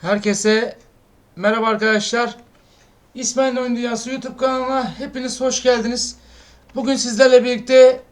Herkese merhaba arkadaşlar. İsmail Oyun Dünyası YouTube kanalına hepiniz hoş geldiniz. Bugün sizlerle birlikte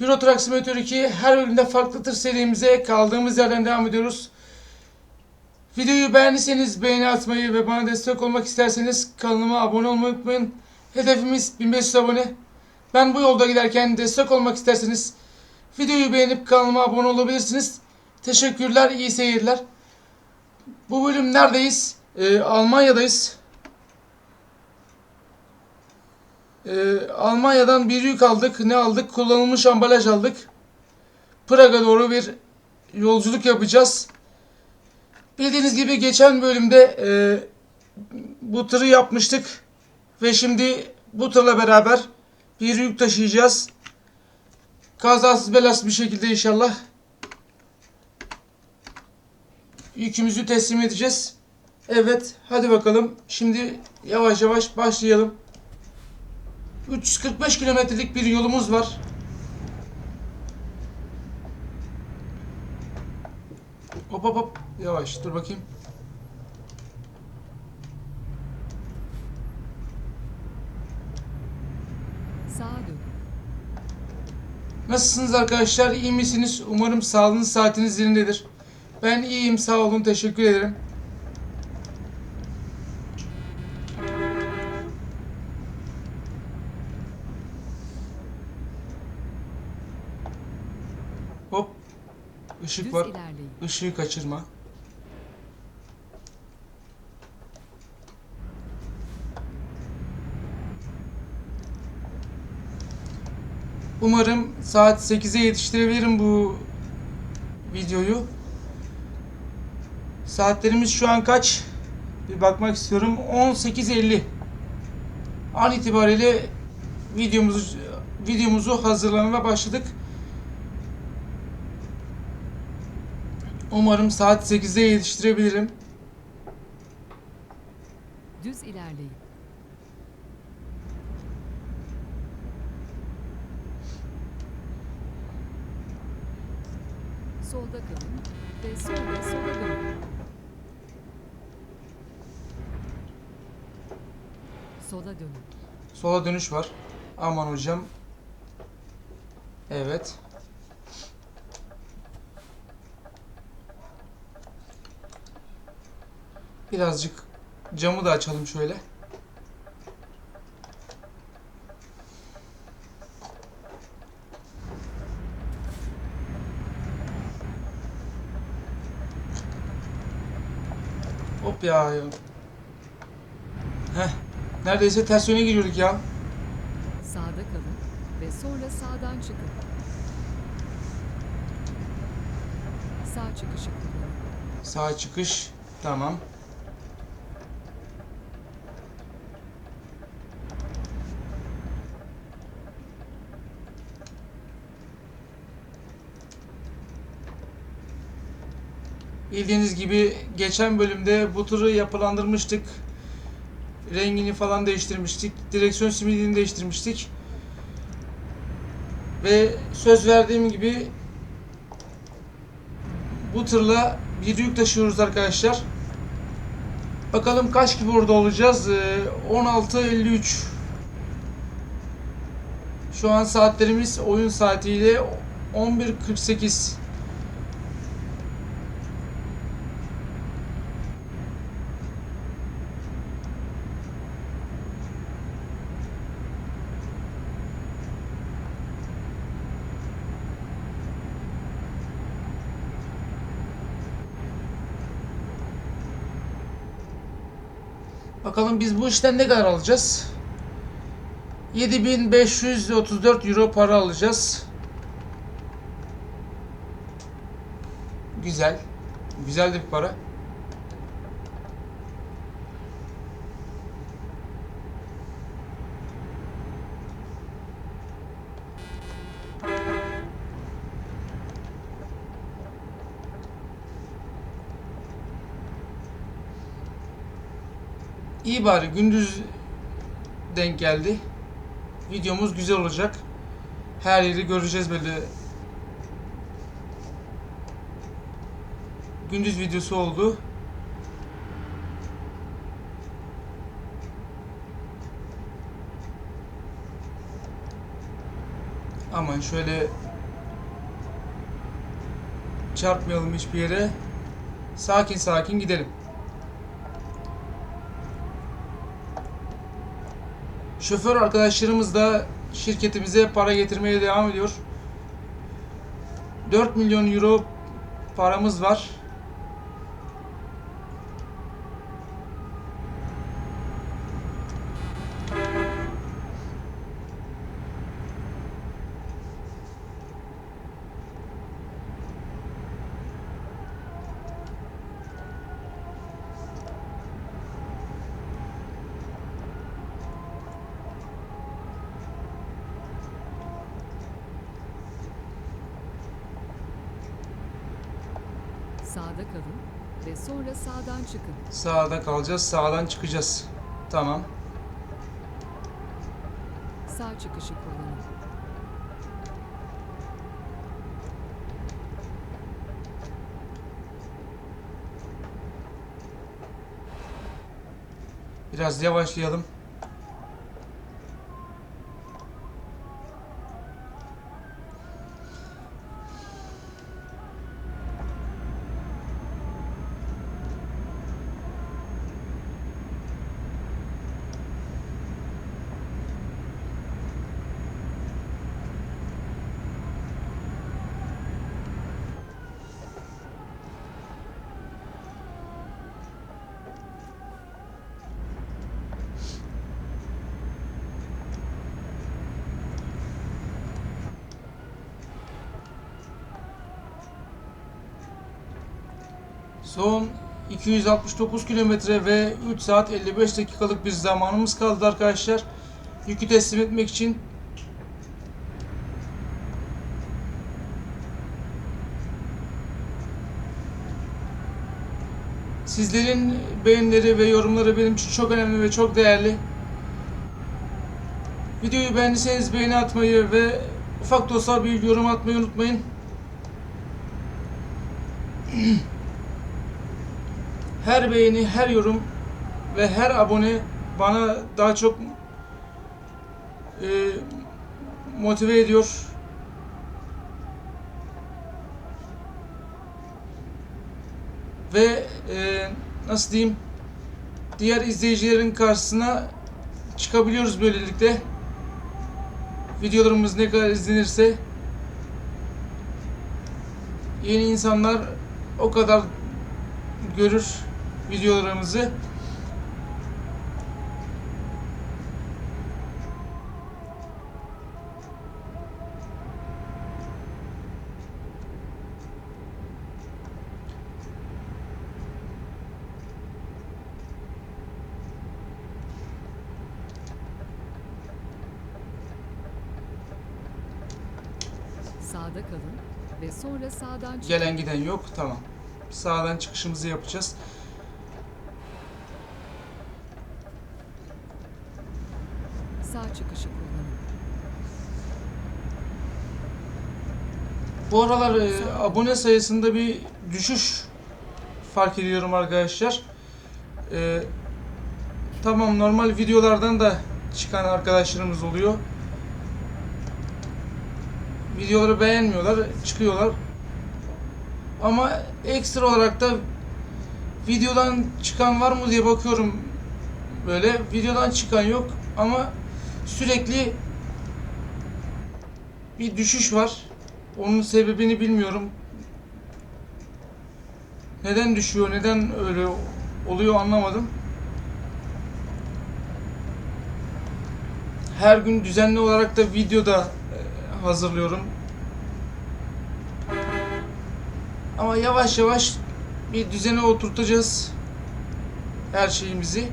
Euro Truck Simulator 2 her bölümde farklı tır serimize kaldığımız yerden devam ediyoruz. Videoyu beğendiyseniz beğeni atmayı ve bana destek olmak isterseniz kanalıma abone olmayı unutmayın. Hedefimiz 1500 abone. Ben bu yolda giderken destek olmak isterseniz videoyu beğenip kanalıma abone olabilirsiniz. Teşekkürler, iyi seyirler. Bu bölüm neredeyiz? Ee, Almanya'dayız. Ee, Almanya'dan bir yük aldık. Ne aldık? Kullanılmış ambalaj aldık. Praga doğru bir yolculuk yapacağız. Bildiğiniz gibi geçen bölümde e, bu tırı yapmıştık. Ve şimdi bu tırla beraber bir yük taşıyacağız. Kazasız belasız bir şekilde inşallah yükümüzü teslim edeceğiz. Evet, hadi bakalım. Şimdi yavaş yavaş başlayalım. 345 kilometrelik bir yolumuz var. Hop hop hop. Yavaş dur bakayım. Nasılsınız arkadaşlar? İyi misiniz? Umarım sağlığınız saatiniz yerindedir. Ben iyiyim sağ olun teşekkür ederim. Hop. Işık var. Işığı kaçırma. Umarım saat 8'e yetiştirebilirim bu videoyu. Saatlerimiz şu an kaç? Bir bakmak istiyorum. 18.50. An itibariyle videomuzu videomuzu hazırlamaya başladık. Umarım saat 8'de yetiştirebilirim. Düz ilerleyin. Solda kalın ve sonra sola dönün. Sola dönün. Sola dönüş var. Aman hocam. Evet. Birazcık camı da açalım şöyle. Hop ya. Heh. Neredeyse ters yöne giriyorduk ya. Sağda kalın ve sonra sağdan çıkın. Sağ çıkışı kullanın. Sağ çıkış. Tamam. Bildiğiniz gibi geçen bölümde bu turu yapılandırmıştık. Rengini falan değiştirmiştik. Direksiyon simidini değiştirmiştik. Ve söz verdiğim gibi bu tırla bir yük taşıyoruz arkadaşlar. Bakalım kaç gibi orada olacağız? Ee, 16.53 Şu an saatlerimiz oyun saatiyle 11.48 Bakalım biz bu işten ne kadar alacağız? 7534 euro para alacağız. Güzel. Güzel de bir para. İyi bari gündüz denk geldi. Videomuz güzel olacak. Her yeri göreceğiz böyle. Gündüz videosu oldu. Aman şöyle çarpmayalım hiçbir yere. Sakin sakin gidelim. Şoför arkadaşlarımız da şirketimize para getirmeye devam ediyor. 4 milyon euro paramız var. Sağda kalın ve sonra sağdan çıkın. Sağda kalacağız, sağdan çıkacağız. Tamam. Sağ çıkışı kullanın. Biraz yavaşlayalım. Son 269 kilometre ve 3 saat 55 dakikalık bir zamanımız kaldı arkadaşlar. Yükü teslim etmek için. Sizlerin beğenileri ve yorumları benim için çok önemli ve çok değerli. Videoyu beğendiyseniz beğeni atmayı ve ufak olsa bir yorum atmayı unutmayın. her beğeni, her yorum ve her abone bana daha çok e, motive ediyor. Ve e, nasıl diyeyim diğer izleyicilerin karşısına çıkabiliyoruz böylelikle. Videolarımız ne kadar izlenirse yeni insanlar o kadar görür videolarımızı. Sağda kalın ve sonra sağdan çıkın. Gelen giden yok. Tamam. Sağdan çıkışımızı yapacağız. Sağ çıkışı kullanın. Bu aralar e, abone sayısında bir düşüş fark ediyorum arkadaşlar. E, tamam normal videolardan da çıkan arkadaşlarımız oluyor. Videoları beğenmiyorlar, çıkıyorlar. Ama ekstra olarak da videodan çıkan var mı diye bakıyorum böyle. Videodan çıkan yok ama sürekli bir düşüş var. Onun sebebini bilmiyorum. Neden düşüyor, neden öyle oluyor anlamadım. Her gün düzenli olarak da videoda e, hazırlıyorum. Ama yavaş yavaş bir düzene oturtacağız her şeyimizi.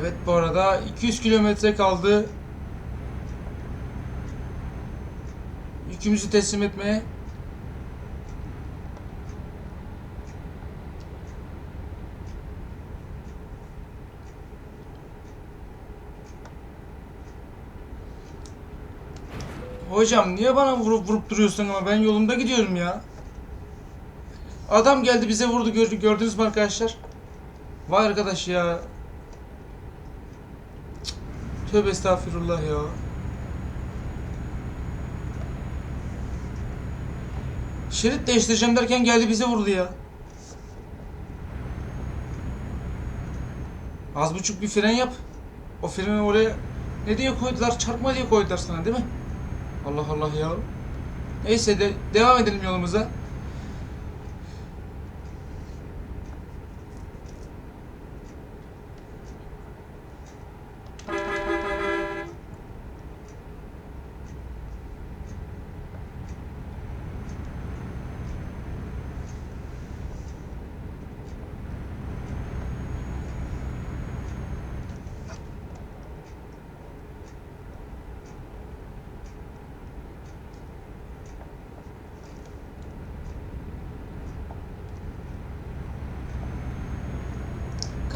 Evet bu arada 200 kilometre kaldı. Yükümüzü teslim etmeye. Hocam niye bana vurup vurup duruyorsun ama ben yolumda gidiyorum ya. Adam geldi bize vurdu gördünüz mü arkadaşlar? Vay arkadaş ya Tövbe estağfirullah ya. Şerit değiştireceğim derken geldi bize vurdu ya. Az buçuk bir fren yap. O freni oraya ne diye koydular? Çarpma diye koydular sana değil mi? Allah Allah ya. Neyse de devam edelim yolumuza.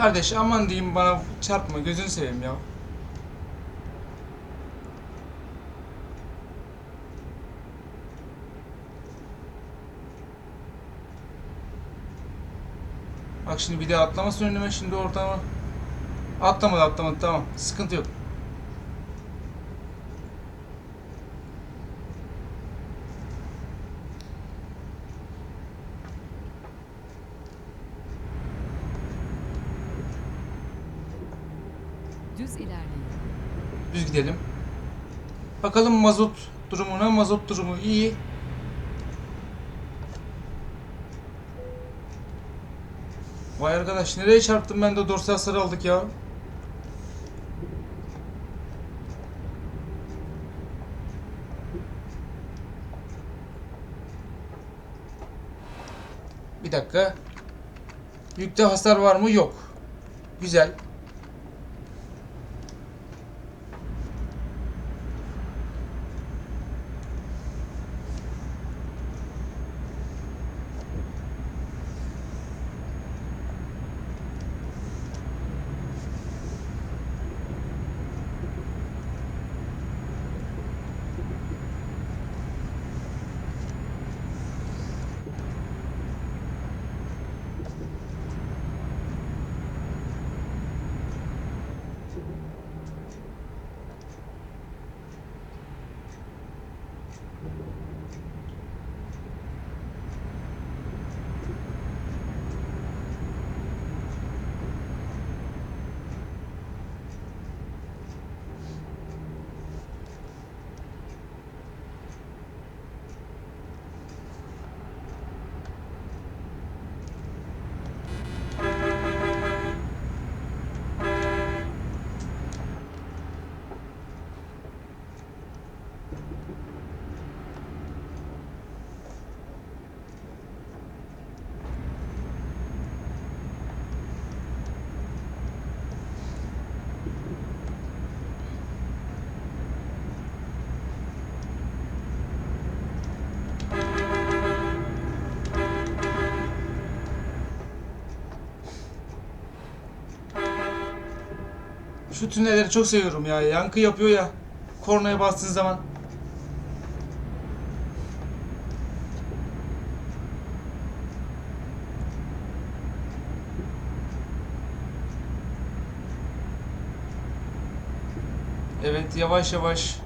Kardeş aman diyeyim bana çarpma gözünü seveyim ya. Bak şimdi bir daha atlamasın önüme şimdi ortama. Atlamadı atlamadı tamam sıkıntı yok. Düz ilerleyin. Düz gidelim. Bakalım mazot durumuna. Mazot durumu iyi. Vay arkadaş nereye çarptım ben de dorsal hasar aldık ya. Bir dakika. Yükte hasar var mı? Yok. Güzel. Şu tünelleri çok seviyorum ya. Yankı yapıyor ya. Kornaya bastığın zaman. Evet yavaş yavaş.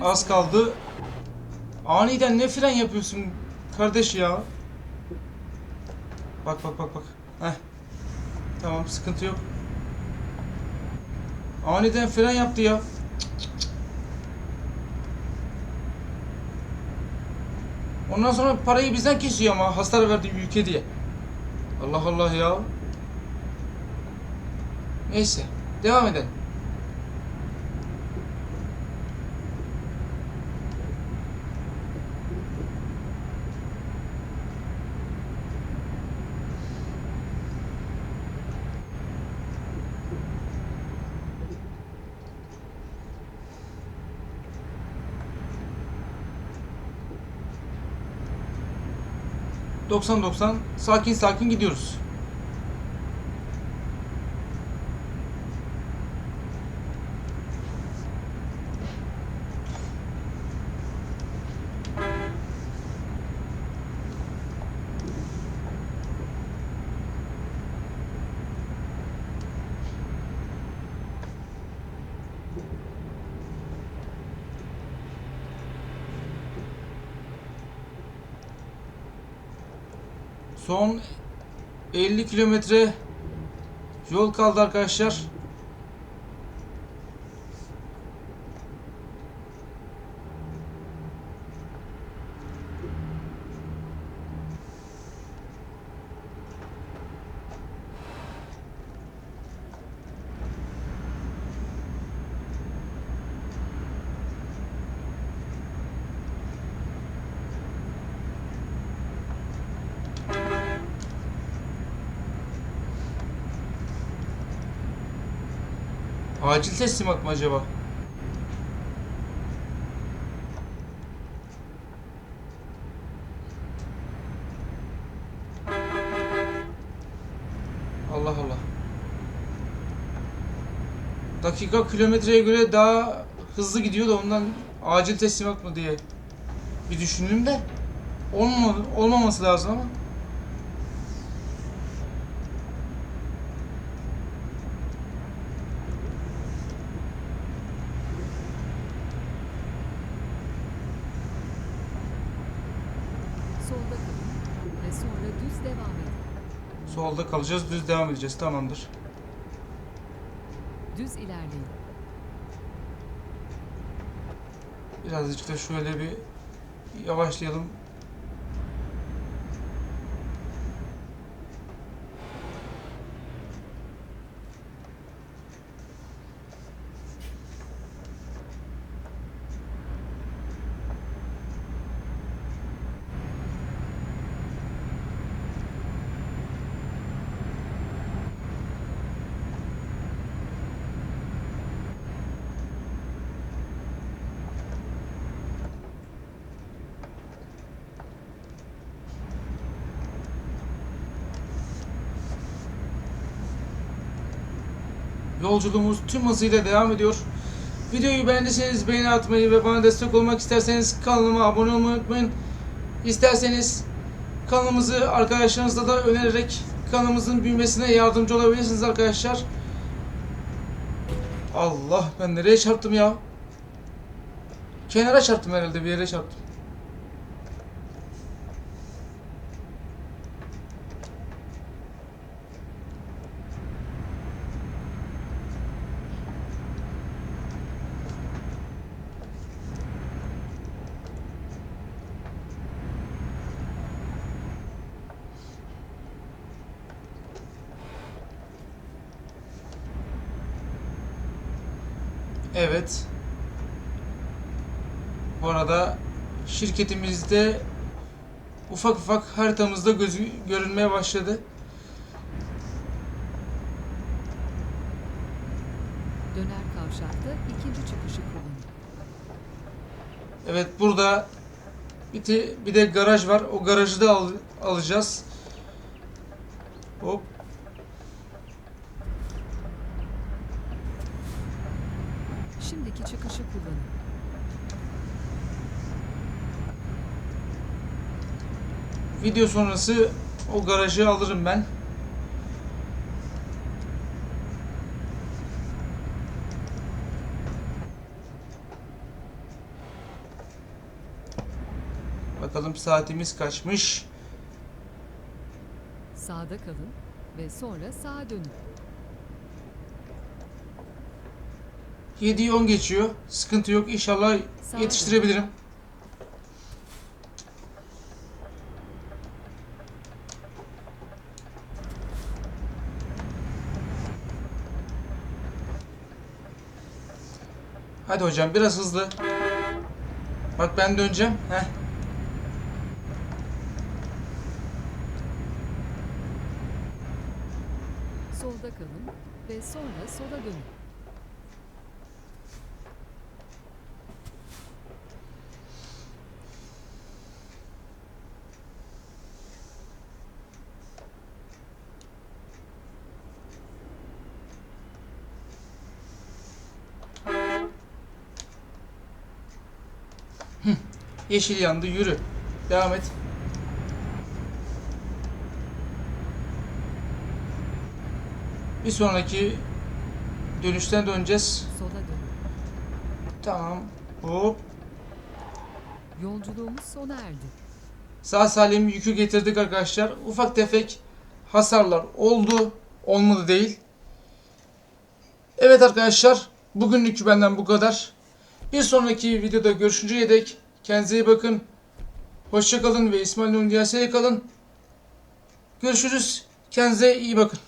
Az kaldı. Aniden ne fren yapıyorsun kardeş ya? Bak bak bak bak. Heh. Tamam sıkıntı yok. Aniden fren yaptı ya. Ondan sonra parayı bizden kesiyor ama hasar verdi ülke diye. Allah Allah ya. Neyse. Devam edelim. Doksan doksan sakin sakin gidiyoruz. Son 50 kilometre yol kaldı arkadaşlar. Acil teslimat mı acaba? Allah Allah. Dakika kilometreye göre daha hızlı gidiyor da ondan acil teslimat mı diye bir düşündüm de olma, olmaması lazım ama. Solda kalın ve sonra düz devam edin. Solda kalacağız, düz devam edeceğiz. Tamamdır. Düz ilerleyin. Birazcık da şöyle bir yavaşlayalım. Yolculuğumuz tüm hızıyla devam ediyor. Videoyu beğendiyseniz beğeni atmayı ve bana destek olmak isterseniz kanalıma abone olmayı unutmayın. İsterseniz kanalımızı arkadaşlarınızla da önererek kanalımızın büyümesine yardımcı olabilirsiniz arkadaşlar. Allah ben nereye çarptım ya? Kenara çarptım herhalde bir yere çarptım. Evet. Bu arada şirketimizde ufak ufak haritamızda gözü görünmeye başladı. Döner kavşakta ikinci çıkışı kullanın. Evet burada bir de, bir de garaj var. O garajı da al- alacağız. Hop. Şimdiki çıkışı kullanın. Video sonrası o garajı alırım ben. Bakalım saatimiz kaçmış. Sağda kalın ve sonra sağa dönün. 7'yi 10 geçiyor. Sıkıntı yok. İnşallah Sağ yetiştirebilirim. Hadi hocam biraz hızlı. Bak ben döneceğim. Heh. Solda kalın ve sonra sola dönün. Yeşil yandı. Yürü. Devam et. Bir sonraki dönüşten döneceğiz. Sola dönün. Tamam. Hop. Yolculuğumuz sona erdi. sağ salim yükü getirdik arkadaşlar. Ufak tefek hasarlar oldu. Olmadı değil. Evet arkadaşlar. Bugünlük benden bu kadar. Bir sonraki videoda görüşünceye dek kendinize iyi bakın. Hoşçakalın ve İsmail Dünyası'ya kalın. Görüşürüz. Kendinize iyi bakın.